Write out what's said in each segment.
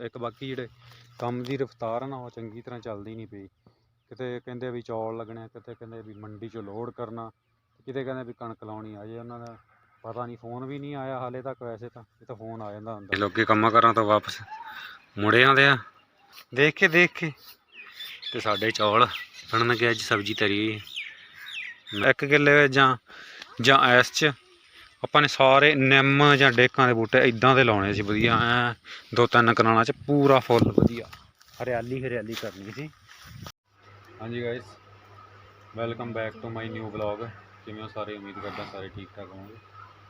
ਇੱਕ ਬਾਕੀ ਜਿਹੜੇ ਕੰਮ ਦੀ ਰਫ਼ਤਾਰ ਆ ਨਾ ਉਹ ਚੰਗੀ ਤਰ੍ਹਾਂ ਚੱਲਦੀ ਨਹੀਂ ਪਈ। ਕਿਤੇ ਕਹਿੰਦੇ ਵੀ ਚੌਲ ਲੱਗਣੇ ਆ, ਕਿਤੇ ਕਹਿੰਦੇ ਵੀ ਮੰਡੀ 'ਚੋਂ ਲੋਡ ਕਰਨਾ ਕਿਤੇ ਕਹਿੰਦੇ ਵੀ ਕਣਕ ਲਾਉਣੀ ਆ ਜੇ ਉਹਨਾਂ ਦਾ ਪਤਾ ਨਹੀਂ ਫੋਨ ਵੀ ਨਹੀਂ ਆਇਆ ਹਾਲੇ ਤੱਕ ਵੈਸੇ ਤਾਂ ਇਹ ਤਾਂ ਫੋਨ ਆ ਜਾਂਦਾ ਹੁੰਦਾ। ਲੋਕੀ ਕੰਮਾਂ ਕਰਾਂ ਤੋਂ ਵਾਪਸ ਮੁੜੇ ਆਉਂਦੇ ਆ। ਦੇਖ ਕੇ ਦੇਖ। ਕੇ ਤੇ ਸਾਡੇ ਚੌਲ ਬਣਨਗੇ ਅੱਜ ਸਬਜ਼ੀ ਤਰੀ। ਇੱਕ ਕਿੱਲੇ ਜਾਂ ਜਾਂ ਐਸ 'ਚ ਆਪਾਂ ਨੇ ਸਾਰੇ ਨਿੰਮ ਜਾਂ ਡੇਕਾਂ ਦੇ ਬੂਟੇ ਇਦਾਂ ਦੇ ਲਾਉਣੇ ਸੀ, ਵਧੀਆ, ਐ ਦੋ ਤਿੰਨ ਕਨਾਲਾਂ 'ਚ ਪੂਰਾ ਫੁੱਲ, ਵਧੀਆ। ਹਰਿਆਲੀ ਹਰਿਆਲੀ ਕਰਨੀ ਸੀ। ਹਾਂਜੀ guys welcome back to my new vlog ਕਿਵੇਂ ਹੋ ਸਾਰੇ? ਉਮੀਦ ਕਰਦਾ ਸਾਰੇ ਠੀਕ ਠਾਕ ਹੋਵੋਗੇ।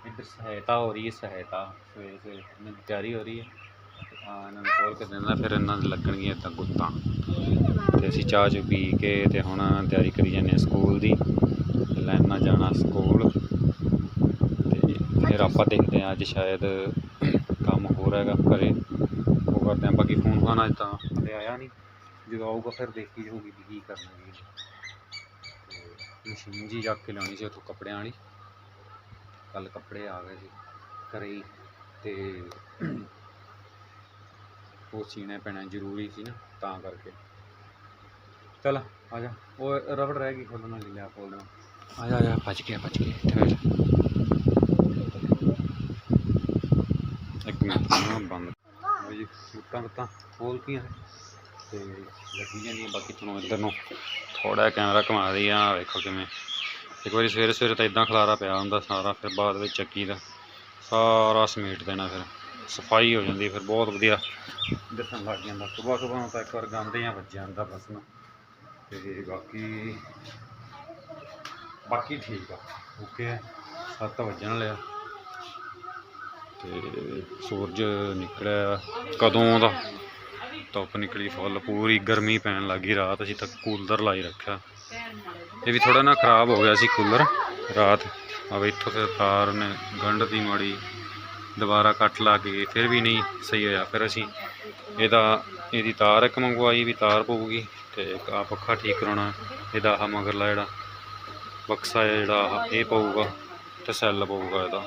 ਇੱਧਰ ਸਹਾਇਤਾ ਹੋ ਰਹੀ ਹੈ, ਸਹਾਇਤਾ। ਸਵੇਰੇ ਸਵੇਰੇ ਇਹਨਾਂ ਦੀ ਤਿਆਰੀ ਹੋ ਰਹੀ ਹੈ। ਆ ਇਹਨਾਂ ਨੂੰ ਖੋਲ ਕੇ ਦੇਣਾ ਫਿਰ ਇਹਨਾਂ ਦੇ ਲੱਗਣਗੀਆਂ ਤਾਂ ਗੁੱਤਾਂ। ਤੇ ਅਸੀਂ ਚਾਹ ਚੂ ਪੀ ਕੇ ਤੇ ਹੁਣ ਤਿਆਰੀ ਕਰੀ ਜਾਂਦੇ ਹਾਂ ਸਕੂਲ ਦੀ। ਤੇ ਲੈਣਾ ਜਾਣਾ ਸਕੂਲ। ਫਿਰ ਆਪਾਂ ਦੇਖਦੇ ਹਾਂ ਅੱਜ ਸ਼ਾਇਦ ਕੰਮ ਹੋ ਹੈਗਾ ਘਰੇ। ਉਹ ਕਰਦੇ ਹਾਂ, ਬਾਕੀ ਫੋਨ ਫਾਨ ਅੱਜ ਤਾਂ ਹਲੇ ਆਇਆ ਨਹੀਂ। ਜਦੋਂ ਆਊਗਾ ਫਿਰ ਦੇਖੀ ਜਾਊਗੀ ਵੀ ਕੀ ਕਰਨਾ ਜੀ ਮਸ਼ੀਨ ਜੀ ਜਾ ਕੇ ਲਾਉਣੀ ਸੀ ਉੱਥੋਂ ਕੱਪੜਿਆਂ ਵਾਲੀ। ਕੱਲ ਕੱਪੜੇ ਆ ਗਏ ਸੀ ਘਰੇ ਹੀ। ਤੇ ਉਹ ਸੀਣੇ ਪੈਣਾ ਜ਼ਰੂਰੀ ਸੀ ਨਾ, ਤਾਂ ਕਰਕੇ। ਚਲ, ਆ ਜਾ। ਉਹ ਰਬੜ ਰਹਿ ਗਈ ਖੋਲਣ ਵਾਲੀ, ਲਿਆ ਖੋਲ ਦੇਣਾ ਆ ਜਾ ਆ ਜਾ, ਭੱਜ ਗਿਆ ਭੱਜ ਗਿਆ, ਇੱਥੇ ਬੈਠ। ਇੱਕ ਬੰਦ ਉਹ ਜੀ ਸੂਟਾਂ ਤਾਂ ਖੋਲਤੀਆਂ ਤੇ ਲੱਗੀ ਜਾਂਦੀਆਂ ਬਾਕੀ ਤੁਹਾਨੂੰ ਇੱਧਰ ਨੂੰ ਥੋੜਾ ਕੈਮਰਾ ਘੁਮਾ ਦਈ ਆ ਵੇਖੋ ਕਿਵੇਂ। ਇੱਕ ਵਾਰੀ ਸਵੇਰੇ ਸਵੇਰੇ ਤਾਂ ਇਦਾਂ ਖਲਾਰਾ ਪਿਆ ਹੁੰਦਾ ਸਾਰਾ, ਫਿਰ ਬਾਅਦ ਵਿੱਚ ਚੱਕੀ ਦਾ ਸਾਰਾ ਸਮੇਟ ਦੇਣਾ ਫਿਰ। ਸਫ਼ਾਈ ਹੋ ਜਾਂਦੀ ਫਿਰ, ਬਹੁਤ ਵਧੀਆ ਦਿਸਣ ਲੱਗ ਜਾਂਦਾ। ਸਵੇਰ ਸਵੇਰ ਤਾਂ ਇੱਕ ਵਾਰ ਗੰਦੇ ਆ ਵੱਜ ਜਾਂਦਾ ਬਸ ਨਾ। ਤੇ ਬਾਕੀ ਬਾਕੀ ਠੀਕ ਆ। ਓਕੇ ਸੱਤ ਵੱਜਣ ਲਿਆ ਤੇ ਸੂਰਜ ਨਿਕਲਿਆ ਕਦੋਂ ਦਾ? ਧੁੱਪ ਨਿਕਲੀ ਫੁੱਲ, ਪੂਰੀ ਗਰਮੀ ਪੈਣ ਲੱਗੀ ਰਾਤ, ਅਸੀਂ ਤਾਂ ਕੂਲਰ ਲਾਈ ਰੱਖਿਆ। ਇਹ ਵੀ ਥੋੜਾ ਨਾ ਖਰਾਬ ਹੋ ਗਿਆ ਸੀ ਕੂਲਰ ਰਾਤ। ਆ ਇੱਥੋਂ ਫਿਰ ਤਾਰ ਨੇ ਗੰਢ ਦੀ ਮਾੜੀ ਦੁਬਾਰਾ ਕੱਟ ਲਾ ਕੇ, ਫਿਰ ਵੀ ਨਹੀਂ ਸਹੀ ਹੋਇਆ। ਫਿਰ ਅਸੀਂ ਇਹਦਾ, ਇਹਦੀ ਤਾਰ ਇੱਕ ਮੰਗਵਾਈ ਵੀ ਤਾਰ ਪਊਗੀ ਤੇ ਇੱਕ ਆ ਪੱਖਾ ਠੀਕ ਕਰਾਉਣਾ, ਇਹਦਾ ਆਹ ਮਗਰਲਾ ਜਿਹੜਾ ਬਕਸਾ ਹੈ ਜਿਹੜਾ, ਆਹ ਇਹ ਪਊਗਾ ਤੇ ਸੈੱਲ ਪਊਗਾ ਇਹਦਾ।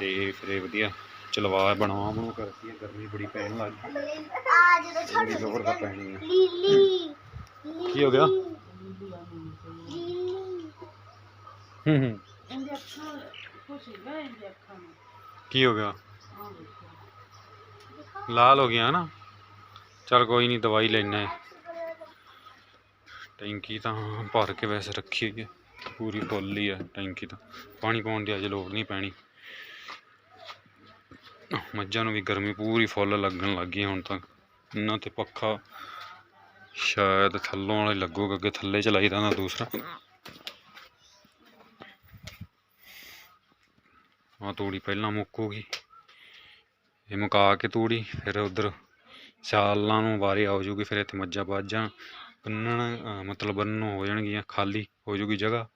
ਤੇ ਫਿਰ ਵਧੀਆ ਚਲਵਾ ਬਣਵਾ ਬਣੂ ਕਰਤੀ ਹੈ ਗਰਮੀ ਬੜੀ ਪੈਣ ਲੱਗ ਗਈ। ਜ਼ੋਰ ਦਾ ਪੈਣੀ ਹੈ ਕੀ ਹੋ ਗਿਆ? ਹੂੰ ਹੂੰ। ਕੀ ਹੋ ਗਿਆ? ਲਾਲ ਹੋ ਗਿਆ ਨਾ। ਚਲ ਕੋਈ ਨਹੀਂ, ਦਵਾਈ ਲੈਣਾ ਟੈਂਕੀ ਤਾਂ ਭਰ ਕੇ ਵੈਸੇ ਰੱਖੀ ਹੋਈ ਹੈ। ਪੂਰੀ ਫੁੱਲ ਹੀ ਹੈ ਟੈਂਕੀ ਤਾਂ। ਪਾਣੀ ਪਾਉਣ ਦੀ ਅਜੇ ਲੋੜ ਨਹੀਂ ਪੈਣੀ। ਮੱਝਾਂ ਨੂੰ ਵੀ ਗਰਮੀ ਪੂਰੀ ਫੁੱਲ ਲੱਗਣ ਲੱਗ ਗਈ ਹੁਣ ਤਾਂ। ਇਹਨਾਂ ਤੇ ਪੱਖਾ ਸ਼ਾਇਦ ਥੱਲੋਂ ਵਾਲੇ ਲੱਗੂਗਾ, ਅੱਗੇ ਥੱਲੇ ਚਲਾਈਦਾ ਨਾ ਦੂਸਰਾ। ਆ ਤੂੜੀ ਪਹਿਲਾਂ ਮੁੱਕੂਗੀ। ਇਹ ਮੁਕਾ ਕੇ ਤੂੜੀ, ਫਿਰ ਉਧਰ ਸਿਆਲਾਂ ਨੂੰ ਵਾਰੀ ਆ ਜੂਗੀ ਫਿਰ ਇੱਥੇ ਮੱਝਾਂ ਬਾਜਾਂ ਬੰਨਣ ਮਤਲਬ ਬੰਨਣ ਹੋ ਜਾਣਗੀਆਂ, ਖਾਲੀ ਹੋ ਜੂਗੀ ਜਗ੍ਹਾ।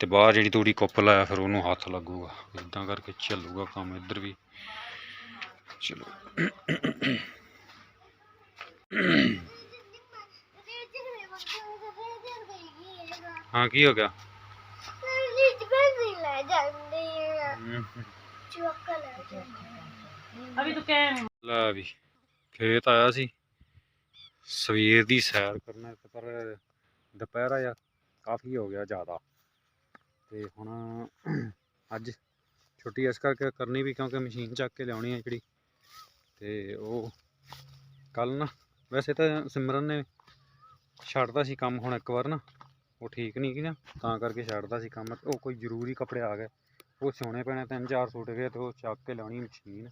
ਤੇ ਬਾਹਰ ਜਿਹੜੀ ਤੂੜੀ ਕੁੱਪ ਲਾਇਆ ਫਿਰ ਉਹਨੂੰ ਹੱਥ ਲੱਗੂਗਾ। ਇਦਾਂ ਕਰਕੇ ਚੱਲੂਗਾ ਕੰਮ ਇੱਧਰ ਵੀ। ਚਲੋ। ਹਾਂ, ਕੀ ਹੋ ਗਿਆ? ਅਭੀ ਤੂੰ ਕਹਿ ਲੈ ਵੀ, ਖੇਤ ਆਇਆ ਸੀ। ਸਵੇਰ ਦੀ ਸੈਰ ਕਰਨਾ ਪਰ ਦੁਪਹਿਰਾ ਜਾਂ ਕਾਫੀ ਹੋ ਗਿਆ ਜ਼ਿਆਦਾ। ਤੇ ਹੁਣ ਅੱਜ ਛੁੱਟੀ ਇਸ ਕਰਕੇ ਕਰਨੀ ਵੀ ਕਿਉਂਕਿ ਮਸ਼ੀਨ ਚੱਕ ਕੇ ਲਿਆਉਣੀ ਹੈ ਜਿਹੜੀ ਤੇ ਉਹ ਕੱਲ ਨਾ, ਵੈਸੇ ਤਾਂ ਸਿਮਰਨ ਨੇ ਛੱਡਦਾ ਸੀ ਕੰਮ ਹੁਣ ਇੱਕ ਵਾਰ ਨਾ, ਉਹ ਠੀਕ ਨਹੀਂ ਗਈ ਤਾਂ ਕਰਕੇ ਛੱਡਦਾ ਸੀ ਕੰਮ, ਉਹ ਕੋਈ ਜ਼ਰੂਰੀ ਕੱਪੜੇ ਆ ਗਏ, ਉਹ ਸਿਉਣੇ ਪੈਣੇ ਤਿੰਨ ਚਾਰ ਸੂਟ ਗਏ ਤੇ ਉਹ ਚੱਕ ਕੇ ਲਿਆਉਣੀ ਮਸ਼ੀਨ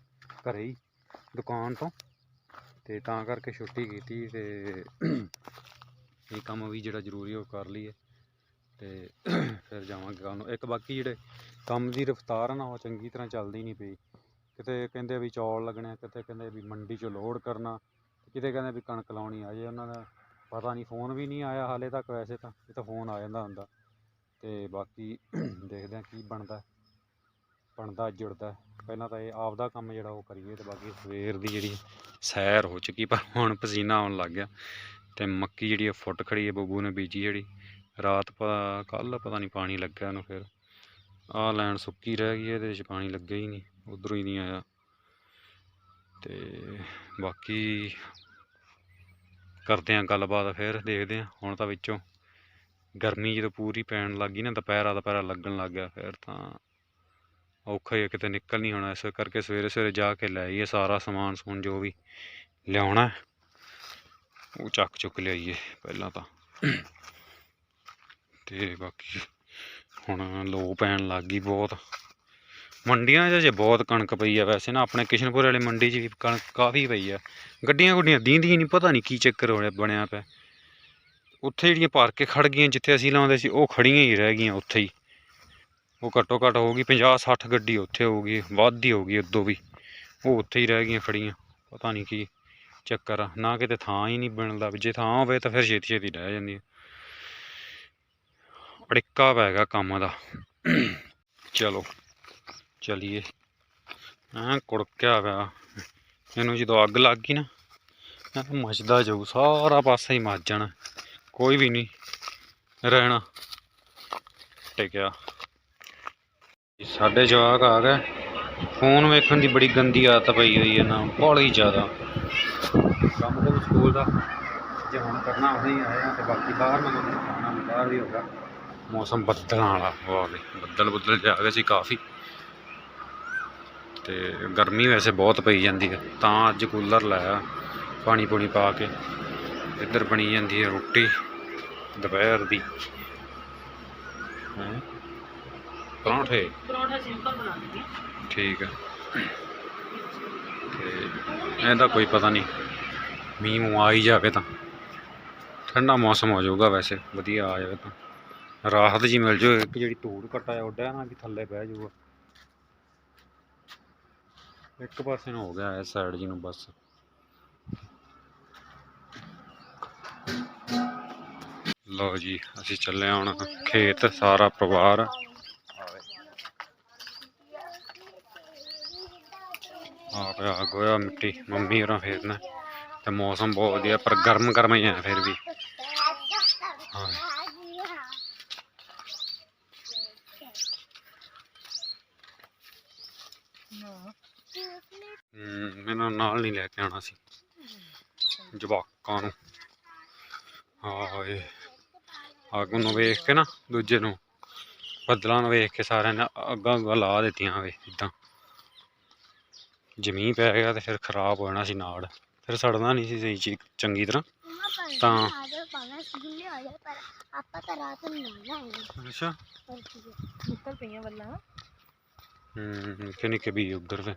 ਘਰੇ ਹੀ ਦੁਕਾਨ ਤੋਂ ਤੇ ਤਾਂ ਕਰਕੇ ਛੁੱਟੀ ਕੀਤੀ ਤੇ ਇਹ ਕੰਮ ਵੀ ਜਿਹੜਾ ਜ਼ਰੂਰੀ ਉਹ ਕਰ ਲਈਏ। ਤੇ ਫਿਰ ਜਾਵਾਂਗੇ ਕੱਲ੍ਹ ਨੂੰ ਇੱਕ ਬਾਕੀ ਜਿਹੜੇ ਕੰਮ ਦੀ ਰਫ਼ਤਾਰ ਆ ਨਾ ਉਹ ਚੰਗੀ ਤਰ੍ਹਾਂ ਚੱਲਦੀ ਨਹੀਂ ਪਈ। ਕਿਤੇ ਕਹਿੰਦੇ ਵੀ ਚੌਲ ਲੱਗਣੇ ਆ, ਕਿਤੇ ਕਹਿੰਦੇ ਵੀ ਮੰਡੀ 'ਚੋਂ ਲੋਡ ਕਰਨਾ ਕਿਤੇ ਕਹਿੰਦੇ ਵੀ ਕਣਕ ਲਾਉਣੀ ਆ। ਜੇ ਉਹਨਾਂ ਦਾ ਪਤਾ ਨਹੀਂ ਫੋਨ ਵੀ ਨਹੀਂ ਆਇਆ ਹਾਲੇ ਤੱਕ ਵੈਸੇ ਤਾਂ ਇਹ ਤਾਂ ਫੋਨ ਆ ਜਾਂਦਾ ਹੁੰਦਾ। ਤੇ ਬਾਕੀ ਦੇਖਦੇ ਆ ਕੀ ਬਣਦਾ ਬਣਦਾ ਜੁੜਦਾ। ਪਹਿਲਾਂ ਤਾਂ ਇਹ ਆਪਦਾ ਕੰਮ ਜਿਹੜਾ ਉਹ ਕਰੀਏ ਤੇ ਬਾਕੀ ਸਵੇਰ ਦੀ ਜਿਹੜੀ ਸੈਰ ਹੋ ਚੁੱਕੀ ਪਰ ਹੁਣ ਪਸੀਨਾ ਆਉਣ ਲੱਗ ਗਿਆ। ਤੇ ਮੱਕੀ ਜਿਹੜੀ ਆ ਫੁੱਟ ਖੜੀ ਹੈ ਬੱਬੂ ਨੇ ਬੀਜੀ ਜਿਹੜੀ। ਰਾਤ ਕੱਲ ਪਤਾ ਨਹੀਂ ਪਾਣੀ ਲੱਗਿਆ ਇਹਨੂੰ ਫਿਰ। ਆਹ ਲੈਣ ਸੁੱਕੀ ਰਹਿ ਗਈ ਇਹਦੇ ਵਿੱਚ ਪਾਣੀ ਲੱਗਿਆ ਹੀ ਨਹੀਂ, ਉਧਰੋਂ ਹੀ ਨਹੀਂ ਆਇਆ। ਤੇ ਬਾਕੀ ਕਰਦੇ ਆਂ ਗੱਲਬਾਤ ਫਿਰ, ਦੇਖਦੇ ਆਂ ਹੁਣ ਤਾਂ ਵਿੱਚੋਂ ਗਰਮੀ ਜਦੋਂ ਪੂਰੀ ਪੈਣ ਲੱਗ ਗਈ ਨਾ, ਦੁਪਹਿਰਾ ਦੁਪਹਿਰਾ ਲੱਗਣ ਲੱਗ ਗਿਆ ਫਿਰ ਤਾਂ ਔਖਾ ਹੀ ਕਿਤੇ ਨਿਕਲ ਨਹੀਂ ਹੋਣਾ। ਇਸ ਕਰਕੇ ਸਵੇਰੇ ਸਵੇਰੇ ਜਾ ਕੇ ਲੈ ਆਈਏ ਸਾਰਾ ਸਮਾਨ ਸਮੂਨ ਜੋ ਵੀ ਲਿਆਉਣਾ ਉਹ ਚੱਕ ਚੁੱਕ ਲਿਆਈਏ ਪਹਿਲਾਂ ਤਾਂ। ਤੇ ਬਾਕੀ ਹੁਣ ਲੋ ਪੈਣ ਲੱਗ ਗਈ ਬਹੁਤ। ਮੰਡੀਆਂ 'ਚ ਜੇ ਬਹੁਤ ਕਣਕ ਪਈ ਆ ਵੈਸੇ ਨਾ, ਆਪਣੇ ਕਿਸ਼ਨਪੁਰ ਵਾਲੀ ਮੰਡੀ 'ਚ ਵੀ ਕਣਕ ਕਾਫੀ ਪਈ ਆ। ਗੱਡੀਆਂ ਗੁੱਡੀਆਂ ਦੀਂਦੀਆਂ ਨਹੀਂ ਪਤਾ ਨਹੀਂ ਕੀ ਚੱਕਰ ਹੋਇਆ, ਬਣਿਆ ਪਿਆ। ਉੱਥੇ ਜਿਹੜੀਆਂ ਪਾਰਕ ਕੇ ਖੜ ਗਈਆਂ, ਜਿੱਥੇ ਅਸੀਂ ਲਾਉਂਦੇ ਸੀ, ਉਹ ਖੜੀਆਂ ਹੀ ਰਹਿ ਗਈਆਂ ਉੱਥੇ ਹੀ। ਉਹ ਘੱਟੋ ਘੱਟ ਹੋ ਗਈ 50 60 ਗੱਡੀ ਉੱਥੇ ਹੋਊਗੀ ਵੱਧ ਹੀ ਹੋਊਗੀ ਉਦੋਂ ਵੀ। ਉਹ ਉੱਥੇ ਹੀ ਰਹਿ ਗਈਆਂ ਖੜੀਆਂ ਪਤਾ ਨਹੀਂ ਕੀ ਚੱਕਰ ਆ। ਨਾ ਕਿਤੇ ਥਾਂ ਹੀ ਨਹੀਂ ਬਣਦਾ, ਵੀ ਜੇ ਥਾਂ ਹੋਵੇ ਤਾਂ ਫਿਰ ਛੇਤੀ ਛੇਤੀ ਰਹਿ ਜਾਂਦੀ ਆ ਅੜਿੱਕਾ ਪੈ ਗਿਆ ਕੰਮ ਦਾ। ਚਲੋ, ਚਲੀਏ। ਐਂ ਕੁੜਕਿਆ ਪਿਆ। ਇਹਨੂੰ ਜਦੋਂ ਅੱਗ ਲੱਗ ਗਈ ਨਾ ਮੱਚਦਾ ਜਾਊ, ਸਾਰਾ ਪਾਸਾ ਹੀ ਮੱਚ ਜਾਣਾ। ਕੋਈ ਵੀ ਨਹੀਂ, ਰਹਿਣਾ। ਟਿਕਿਆ। ਸਾਡੇ ਜਵਾਕ ਆ ਗਏ। ਫੋਨ ਵੇਖਣ ਦੀ ਬੜੀ ਗੰਦੀ ਆਦਤ ਪਈ ਹੋਈ ਹੈ ਨਾ ਹੀ ਜ਼ਿਆਦਾ। ਕੰਮ ਤੇ ਸਕੂਲ ਦਾ, ਜੇ ਹੁਣ ਕਰਨਾ ਉਹੀ ਆਇਆ ਤੇ ਬਾਕੀ ਬਾਹਰ ਮੈਂ ਖਾਣਾ ਬਾਹਰ ਵੀ ਹੋਗਾ ਮੌਸਮ ਬੱਦਲਾਂ ਵਾਲਾ ਗਿਆ ਬੱਦਲ ਬੱਦਲ ਆ ਗਏ ਸੀ ਕਾਫੀ। ਤੇ ਗਰਮੀ ਵੈਸੇ ਬਹੁਤ ਪਈ ਜਾਂਦੀ ਹੈ। ਤਾਂ ਅੱਜ ਕੂਲਰ ਲਾਇਆ ਪਾਣੀ ਪੂਣੀ ਪਾ ਕੇ। ਇੱਧਰ ਬਣੀ ਜਾਂਦੀ ਹੈ ਰੋਟੀ ਦੁਪਹਿਰ ਦੀ। ਹੈਂ? ਪਰੌਂਠੇ? ਪਰੌਂਠਾ ਸਿੰਪਲ ਬਣਾ ਦਿੰਦੀ ਠੀਕ ਹੈ। ਤੇ ਇਹਦਾ ਕੋਈ ਪਤਾ ਨਹੀਂ ਮੀਂਹ ਮੂੰਹ ਆ ਹੀ ਜਾਵੇ ਤਾਂ। ਠੰਡਾ ਮੌਸਮ ਹੋ ਜਾਊਗਾ ਵੈਸੇ ਵਧੀਆ ਆ ਜਾਵੇ ਤਾਂ। ਰਾਹਤ ਜੀ ਮਿਲ ਜਾਊ ਇੱਕ ਜਿਹੜੀ ਧੂੜ ਘਟਾ ਉੱਡਿਆ ਨਾ ਵੀ ਥੱਲੇ ਬਹਿ ਜਾਊਗਾ ਇੱਕ ਪਾਸੇ ਨੂੰ ਹੋ ਗਿਆ ਇਸ ਸਾਈਡ ਜੀ ਨੂੰ ਬਸ। ਲਓ ਜੀ, ਅਸੀਂ ਚੱਲੇ ਹਾਂ ਹੁਣ ਖੇਤ, ਸਾਰਾ ਪਰਿਵਾਰ। ਆ ਪਿਆ ਗੋਇਆ ਮਿੱਟੀ, ਮੰਮੀ ਹੋਰਾਂ ਫੇਰਨਾ। ਤੇ ਮੌਸਮ ਬਹੁਤ ਵਧੀਆ, ਪਰ ਗਰਮ ਗਰਮ ਹੀ ਆ ਫਿਰ ਵੀ ਹਾਂ ਮੈਨੂੰ ਨਾਲ ਨਹੀਂ ਲੈ ਕੇ ਆਉਣਾ ਸੀ। ਜਵਾਕਾਂ ਨੂੰ। ਹਾਏ। ਅੱਗ ਨੂੰ ਵੇਖ ਕੇ ਨਾ ਦੂਜੇ ਨੂੰ ਬੱਦਲਾਂ ਨੂੰ ਵੇਖ ਕੇ ਸਾਰਿਆਂ ਨੇ ਅੱਗਾਂ ਅੱਗਾਂ ਲਾ ਦਿੱਤੀਆਂ ਵੇ ਇਦਾਂ ਜਮੀਨ ਪੈ ਗਿਆ ਤੇ ਫਿਰ ਖਰਾਬ ਹੋ ਜਾਣਾ ਸੀ ਨਾੜ ਫਿਰ ਸੜਨਾ ਨਹੀਂ ਸੀ ਸਹੀ ਚੀ- ਚੰਗੀ ਤਰ੍ਹਾਂ। ਤਾਂ- ਆਪਾਂ ਤਾਂ ਰਾਤ ਨੂੰ ਨਹਾਉਣਾ ਹੈ। ਅੱਛਾ। ਹੈ। ਨਿਕਲ ਪਈਆਂ ਵੱਲਾਂ ਨਿੱਕੇ ਵੀ ਉਧਰ ਤੇ?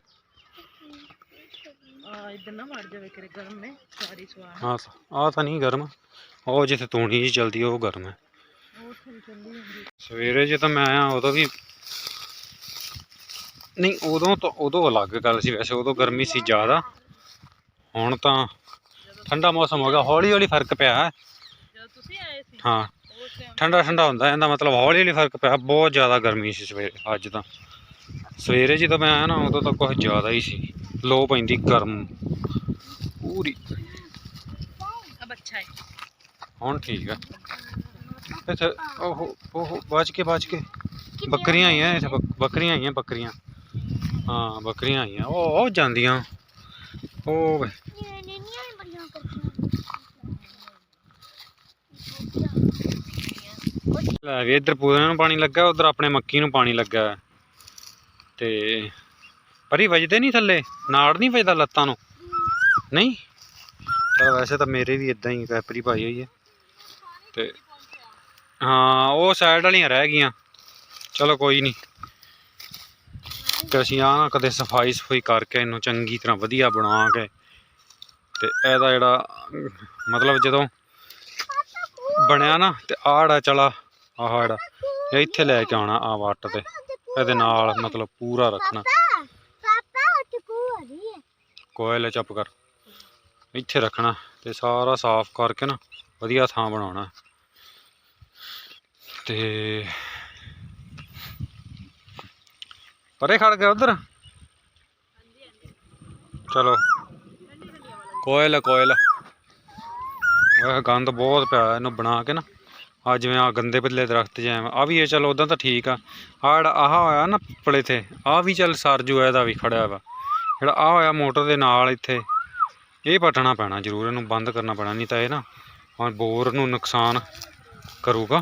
ਆ ਇਧਰ ਨਾ ਵੜ ਜਾਵੇ ਕਰੇ ਗਰਮ ਨੇ ਸਾਰੀ ਸਵਾਹ ਆ ਆ ਤਾਂ ਨਹੀਂ ਗਰਮ। ਉਹ ਜਿੱਥੇ ਤੂਣੀ ਜੀ ਚਲਦੀ ਉਹ ਗਰਮ ਹੈ। ਸਵੇਰੇ ਜੇ ਤਾਂ ਮੈਂ ਆਇਆ ਉਦੋਂ ਵੀ ਨਹੀਂ ਉਦੋਂ ਤਾਂ ਉਦੋਂ ਅਲੱਗ ਗੱਲ ਸੀ ਵੈਸੇ ਉਦੋਂ ਗਰਮੀ ਸੀ ਜ਼ਿਆਦਾ। ਹੁਣ ਤਾਂ ਠੰਡਾ ਮੌਸਮ ਹੋ ਗਿਆ ਹੌਲੀ ਹੌਲੀ ਫ਼ਰਕ ਪਿਆ ਹੈ। ਠੰਡਾ ਠੰਡਾ ਹੁੰਦਾ ਇਹਦਾ ਮਤਲਬ ਹੌਲੀ ਹੌਲੀ ਫ਼ਰਕ ਪਿਆ ਬਹੁਤ ਜ਼ਿਆਦਾ ਗਰਮੀ ਸੀ ਸਵੇਰੇ ਅੱਜ ਤਾਂ। ਸਵੇਰੇ ਜਦੋਂ ਮੈਂ ਆਇਆ ਨਾ ਉਦੋਂ ਤਾਂ ਕੁਝ ਜ਼ਿਆਦਾ ਹੀ ਸੀ। ਲੋ ਪੈਂਦੀ ਗਰਮ। ਪੂਰੀ। ਅਬ ਅੱਛਾ ਹੈ। ਹੁਣ ਠੀਕ ਆ। ਇੱਥੇ ਉਹ ਉਹ ਬਚ ਕੇ ਬਚ ਕੇ। ਬੱਕਰੀਆਂ ਆਈਆਂ ਇੱਥੇ ਬੱਕ- ਬੱਕਰੀਆਂ ਆਈਆਂ ਬੱਕਰੀਆਂ। ਹਾਂ ਬੱਕਰੀਆਂ ਆਈਆਂ। ਉਹ ਉਹ ਜਾਂਦੀਆਂ। ਉਹ ਵੇ, ਲੈ ਵੀ ਇੱਧਰ ਪੂਰੇ ਨੂੰ ਪਾਣੀ ਲੱਗਾ ਉਧਰ ਆਪਣੇ ਮੱਕੀ ਨੂੰ ਪਾਣੀ ਲੱਗਾ। ਤੇ ਪਰੀ ਵੱਜਦੇ ਨਹੀਂ ਥੱਲੇ, ਨਾੜ ਨਹੀਂ ਵੱਜਦਾ ਲੱਤਾਂ ਨੂੰ। ਨਹੀਂ? ਚਲ ਵੈਸੇ ਤਾਂ ਮੇਰੇ ਵੀ ਇਦਾਂ ਹੀ ਕੈਪਰੀ ਪਾਈ ਹੋਈ ਹੈ। ਤੇ ਹਾਂ, ਉਹ ਸਾਈਡ ਵਾਲੀਆਂ ਰਹਿ ਗਈਆਂ। ਚਲੋ ਕੋਈ ਨਹੀਂ। ਤੇ ਅਸੀਂ ਆ ਕਦੇ ਸਫ਼ਾਈ ਸਫ਼ਾਈ ਕਰਕੇ ਇਹਨੂੰ ਚੰਗੀ ਤਰ੍ਹਾਂ ਵਧੀਆ ਬਣਾ ਕੇ ਤੇ ਇਹਦਾ ਜਿਹੜਾ ਮਤਲਬ ਜਦੋਂ ਬਣਿਆ ਨਾ ਤੇ ਆੜਾ ਚਲਾ ਆਹੜਾ ਇੱਥੇ ਲੈ ਕੇ ਆਉਣਾ ਆ ਵਾਟ ਤੇ। ਇਹਦੇ ਨਾਲ ਮਤਲਬ ਪੂਰਾ ਰੱਖਣਾ। ਪਾਪਾ ਟਕੂ ਆ ਰਹੀ ਹੈ ਕੋਇਲ ਚੁੱਪ ਕਰ। ਇੱਥੇ ਰੱਖਣਾ ਤੇ ਸਾਰਾ ਸਾਫ਼ ਕਰਕੇ ਨਾ ਵਧੀਆ ਥਾਂ ਬਣਾਉਣਾ। ਤੇ ਪਰੇ ਖੜ ਗਿਆ ਉਧਰ? ਚਲੋ। ਕੋਇਲ ਕੋਇਲ। ਉਹ ਗੰਦ ਬਹੁਤ ਪਿਆ ਇਹਨੂੰ ਬਣਾ ਕੇ ਨਾ। ਆ ਜਿਵੇਂ ਆ ਗੰਦੇ ਪਤਲੇ ਦਰਖਤ ਜਿਵੇਂ ਆ ਵੀ ਇਹ ਚਲੋ ਉਦਾਂ ਤਾਂ ਠੀਕ ਆ। ਆ ਜਿਹੜਾ ਆਹ ਹੋਇਆ ਨਾ ਪਿੱਪਲ ਇੱਥੇ ਆ ਵੀ ਚੱਲ ਸਰ ਜੂ ਇਹਦਾ ਵੀ ਖੜਿਆ ਵਾ। ਜਿਹੜਾ ਆ ਹੋਇਆ ਮੋਟਰ ਦੇ ਨਾਲ ਇੱਥੇ, ਇਹ ਪਟਣਾ ਪੈਣਾ ਜ਼ਰੂਰ, ਇਹਨੂੰ ਬੰਦ ਕਰਨਾ ਪੈਣਾ, ਨਹੀਂ ਤਾਂ ਇਹ ਨਾ ਹੁਣ ਬੋਰ ਨੂੰ ਨੁਕਸਾਨ ਕਰੂਗਾ।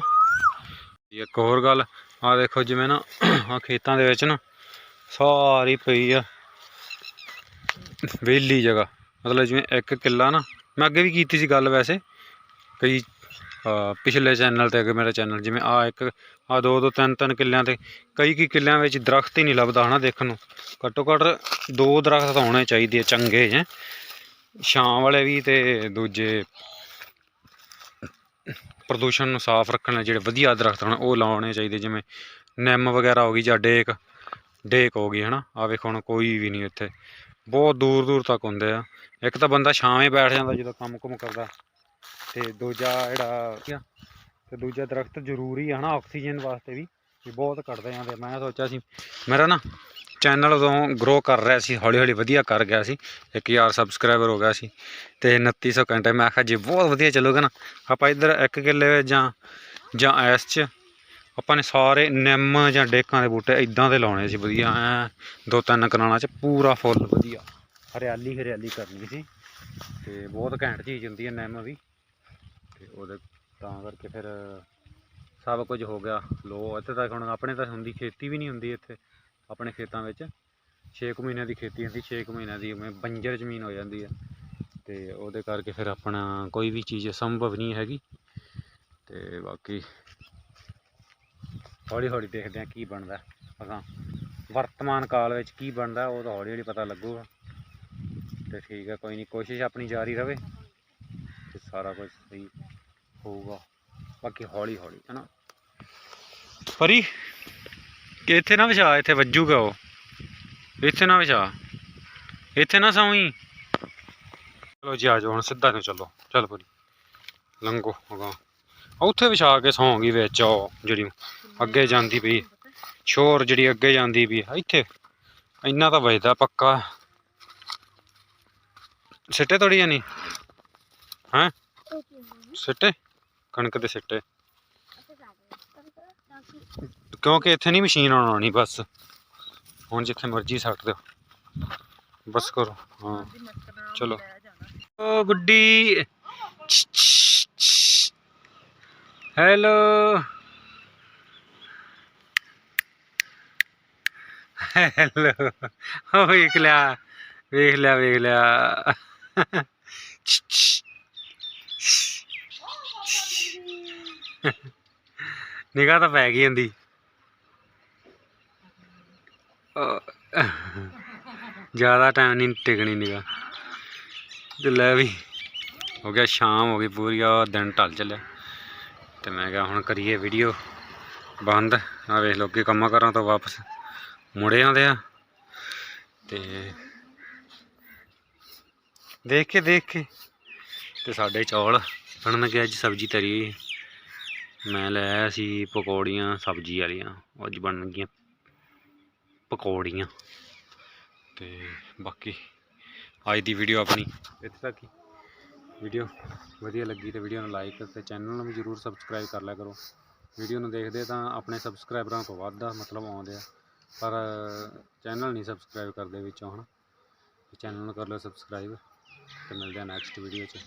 ਇੱਕ ਹੋਰ ਗੱਲ ਆ ਦੇਖੋ ਜਿਵੇਂ ਨਾ ਆ ਖੇਤਾਂ ਦੇ ਵਿੱਚ ਨਾ ਸਾਰੀ ਪਈ ਆ ਵਿਹਲੀ ਜਗ੍ਹਾ। ਮਤਲਬ ਜਿਵੇਂ ਇੱਕ ਕਿੱਲਾ ਨਾ, ਮੈਂ ਅੱਗੇ ਵੀ ਕੀਤੀ ਸੀ ਗੱਲ ਵੈਸੇ, ਕਈ ਪਿਛਲੇ ਚੈਨਲ ਤੇ ਅੱਗੇ ਮੇਰਾ ਚੈਨਲ ਜਿਵੇਂ ਆ ਇੱਕ ਆ ਦੋ ਦੋ ਤਿੰਨ ਤਿੰਨ ਕਿੱਲਿਆਂ ਤੇ, ਕਈ ਕੀ ਕਿੱਲਿਆਂ ਵਿੱਚ ਦਰਖਤ ਹੀ ਨਹੀਂ ਲੱਭਦਾ ਹਨਾ ਦੇਖਣ ਨੂੰ। ਘੱਟੋ ਘੱਟ ਦੋ ਦਰਖਤ ਤਾਂ ਹੋਣੇ ਚਾਹੀਦੇ ਆ, ਚੰਗੇ ਹੈ ਛਾਂ ਵਾਲੇ ਵੀ ਤੇ ਦੂਜੇ ਪ੍ਰਦੂਸ਼ਣ ਨੂੰ ਸਾਫ਼ ਰੱਖਣ ਲਈ ਜਿਹੜੇ ਵਧੀਆ ਦਰਖਤ ਹੋਣ ਉਹ ਲਾਉਣੇ ਚਾਹੀਦੇ, ਜਿਵੇਂ ਨਿੰਮ ਵਗੈਰਾ ਹੋ ਗਈ ਜਾਂ ਡੇਕ ਡੇਕ ਹੋ ਗਈ ਹਨਾ। ਆ ਵੇਖੋ ਹੁਣ ਕੋਈ ਵੀ ਨਹੀਂ ਇੱਥੇ ਬਹੁਤ ਦੂਰ ਦੂਰ ਤੱਕ ਹੁੰਦੇ ਆ। ਇੱਕ ਤਾਂ ਬੰਦਾ ਛਾਵੇਂ ਬੈਠ ਜਾਂਦਾ ਜਦੋਂ ਕੰਮ ਕੁਮ ਕਰਦਾ। ਤੇ ਦੂਜਾ ਜਿਹੜਾ ਤੇ ਦੂਜਾ ਦਰਖਤ ਜ਼ਰੂਰੀ ਆ ਹਨਾ ਆਕਸੀਜਨ ਵਾਸਤੇ ਵੀ ਵੀ ਬਹੁਤ ਕੱਟਦੇ ਜਾਂਦੇ ਮੈਂ ਸੋਚਿਆ ਸੀ ਮੇਰਾ ਨਾ ਚੈਨਲ ਉਦੋਂ ਗਰੋ ਕਰ ਰਿਹਾ ਸੀ ਹੌਲੀ ਹੌਲੀ ਵਧੀਆ ਕਰ ਗਿਆ ਸੀ 1000 ਸਬਸਕ੍ਰਾਈਬਰ ਹੋ ਗਿਆ ਸੀ ਤੇ 2900 ਘੰਟੇ ਮੈਂ ਆਖਿਆ ਜੇ ਬਹੁਤ ਵਧੀਆ ਚੱਲੂਗਾ ਨਾ ਆਪਾਂ ਇੱਧਰ ਇੱਕ ਕਿੱਲੇ ਜਾਂ ਜਾਂ ਐਸ ਚ ਆਪਾਂ ਨੇ ਸਾਰੇ ਨਿੰਮ ਜਾਂ ਡੇਕਾਂ ਦੇ ਬੂਟੇ ਇਦਾਂ ਦੇ ਲਾਉਣੇ ਸੀ ਵਧੀਆ ਐਂ ਦੋ ਤਿੰਨ ਕਨਾਲਾਂ ਚ ਪੂਰਾ ਫੁੱਲ ਵਧੀਆ। ਹਰਿਆਲੀ ਹਰਿਆਲੀ ਕਰਨੀ ਸੀ ਤੇ ਬਹੁਤ ਘੈਂਟ ਚੀਜ਼ ਹੁੰਦੀ ਹੈ ਨਿੰਮ ਵੀ। ਤੇ ਉਹਦੇ ਤਾਂ ਕਰਕੇ ਫਿਰ ਸਭ ਕੁਝ ਹੋ ਗਿਆ ਲੋ, ਇੱਥੇ ਤੱਕ ਹੁਣ ਆਪਣੇ ਤਾਂ ਹੁੰਦੀ ਖੇਤੀ ਵੀ ਨਹੀਂ ਹੁੰਦੀ ਇੱਥੇ, ਆਪਣੇ ਖੇਤਾਂ ਵਿੱਚ। 6 ਮਹੀਨਿਆਂ ਦੀ ਖੇਤੀ ਹੁੰਦੀ 6 ਮਹੀਨਿਆਂ ਦੀ ਉਵੇਂ ਬੰਜਰ ਜ਼ਮੀਨ ਹੋ ਜਾਂਦੀ ਹੈ ਤੇ ਉਹਦੇ ਕਰਕੇ ਫਿਰ ਆਪਣਾ ਕੋਈ ਵੀ ਚੀਜ਼ ਸੰਭਵ ਨਹੀਂ ਹੈਗੀ। ਤੇ ਬਾਕੀ ਹੌਲੀ ਹੌਲੀ ਦੇਖਦੇ ਹਾਂ ਕੀ ਬਣਦਾ। ਅਗਾਂ ਵਰਤਮਾਨ ਕਾਲ ਵਿੱਚ ਕੀ ਬਣਦਾ, ਉਹ ਤਾਂ ਹੌਲੀ ਹੌਲੀ ਪਤਾ ਲੱਗੂਗਾ। ਤੇ ਠੀਕ ਹੈ ਕੋਈ ਨਹੀਂ, ਕੋਸ਼ਿਸ਼ ਆਪਣੀ ਜਾਰੀ ਰਵੇ। ਤੇ ਸਾਰਾ ਕੁਝ ਸਹੀ ਹੋਊਗਾ। ਬਾਕੀ ਹੌਲੀ ਹੌਲੀ, ਹਨਾ? ਪਰੀ ਕਿ ਇੱਥੇ ਨਾ ਵਿਛਾ, ਇੱਥੇ ਵੱਜੂਗਾ ਉਹ। ਇੱਥੇ ਨਾ ਵਿਛਾ। ਇੱਥੇ ਨਾ ਸੌਂ ਚਲੋ ਜੀ, ਆ ਜਾਓ, ਹੁਣ ਸਿੱਧਾ ਨੂੰ ਚੱਲੋ? ਚੱਲ ਪਰੀ ਲੰਘੋ ਅਗਾਂ ਉੱਥੇ ਵਿਛਾ ਕੇ ਸੌਂਗੀ ਵਿੱਚ ਉਹ, ਜਿਹੜੀ ਅੱਗੇ ਜਾਂਦੀ ਪਈ। ਸ਼ੋਰ ਜਿਹੜੀ ਅੱਗੇ ਜਾਂਦੀ ਪਈ ਇੱਥੇ। ਇੰਨਾ ਤਾਂ ਵੱਜਦਾ ਪੱਕਾ। ਸਿੱਟੇ ਤੋੜੀਆਂ ਨਹੀਂ ਹੈਂ? ਸਿੱਟੇ? ਕਣਕ ਦੇ ਸਿੱਟੇ। ਕਿਉਂਕਿ ਇੱਥੇ ਨਹੀਂ ਮਸ਼ੀਨ ਆਉਣੀ, ਬਸ। ਹੁਣ ਜਿੱਥੇ ਮਰਜ਼ੀ ਸੱਟ ਦਿਓ। ਬਸ ਕਰੋ, ਹਾਂ। ਚਲੋ। ਓ ਗੁੱਡੀ। ਹੈਲੋ। ਹੈਲੋ। ਓ ਵੇਖ ਲਿਆ ਵੇਖ ਲਿਆ ਵੇਖ ਲਿਆ। ਨਿਗਾਹ ਤਾਂ ਪੈ ਗਈ ਹੁੰਦੀ। ਜ਼ਿਆਦਾ ਟਾਈਮ ਨਹੀਂ ਟਿਕਣੀ ਨਿਗਾਹ। ਤੇ ਲੈ ਵੀ, ਹੋ ਗਿਆ ਸ਼ਾਮ ਹੋ ਗਈ, ਪੂਰੀ ਆ ਦਿਨ ਢਲ ਚੱਲਿਆ। ਤੇ ਮੈਂ ਕਿਹਾ ਹੁਣ ਕਰੀਏ ਵੀਡੀਓ ਬੰਦ। ਆ ਵੇਖ ਲੋ ਕੰਮਾਂ ਕਰਾਂ ਤੋਂ ਵਾਪਸ ਮੁੜੇ ਆਉਂਦੇ ਆ। ਤੇ ਦੇਖ ਕੇ ਦੇਖ। ਕੇ ਤੇ ਸਾਡੇ ਚੌਲ ਬਣਨ ਗਿਆ ਅੱਜ, ਸਬਜ਼ੀ ਤਰੀ ਮੈਂ ਲੈ ਆਇਆ ਸੀ ਪਕੌੜੀਆਂ, ਸਬਜ਼ੀ ਵਾਲੀਆਂ। ਉਹ ਬਣ ਗਈਆਂ ਪਕੌੜੀਆਂ। ਤੇ ਬਾਕੀ ਅੱਜ ਦੀ ਵੀਡੀਓ ਆਪਣੀ ਇੱਥੇ ਤੱਕ ਹੀ। ਵੀਡੀਓ ਵਧੀਆ ਲੱਗੀ ਤੇ ਵੀਡੀਓ ਨੂੰ ਲਾਈਕ ਤੇ ਚੈਨਲ ਨੂੰ ਵੀ ਜਰੂਰ ਸਬਸਕ੍ਰਾਈਬ ਕਰ ਲਿਆ ਕਰੋ। ਵੀਡੀਓ ਨੂੰ ਦੇਖਦੇ ਤਾਂ ਆਪਣੇ ਸਬਸਕ੍ਰਾਈਬਰਾਂ ਤੋਂ ਵੱਧ ਦਾ ਮਤਲਬ ਆਉਂਦੇ ਆ। ਪਰ ਚੈਨਲ ਨਹੀਂ ਸਬਸਕ੍ਰਾਈਬ ਕਰਦੇ ਵਿੱਚੋਂ, ਹਨਾ। ਚੈਨਲ ਨੂੰ ਕਰ ਲਓ ਸਬਸਕ੍ਰਾਈਬ ਤੇ ਮਿਲਦੇ ਆ ਨੈਕਸਟ ਵੀਡੀਓ 'ਚ।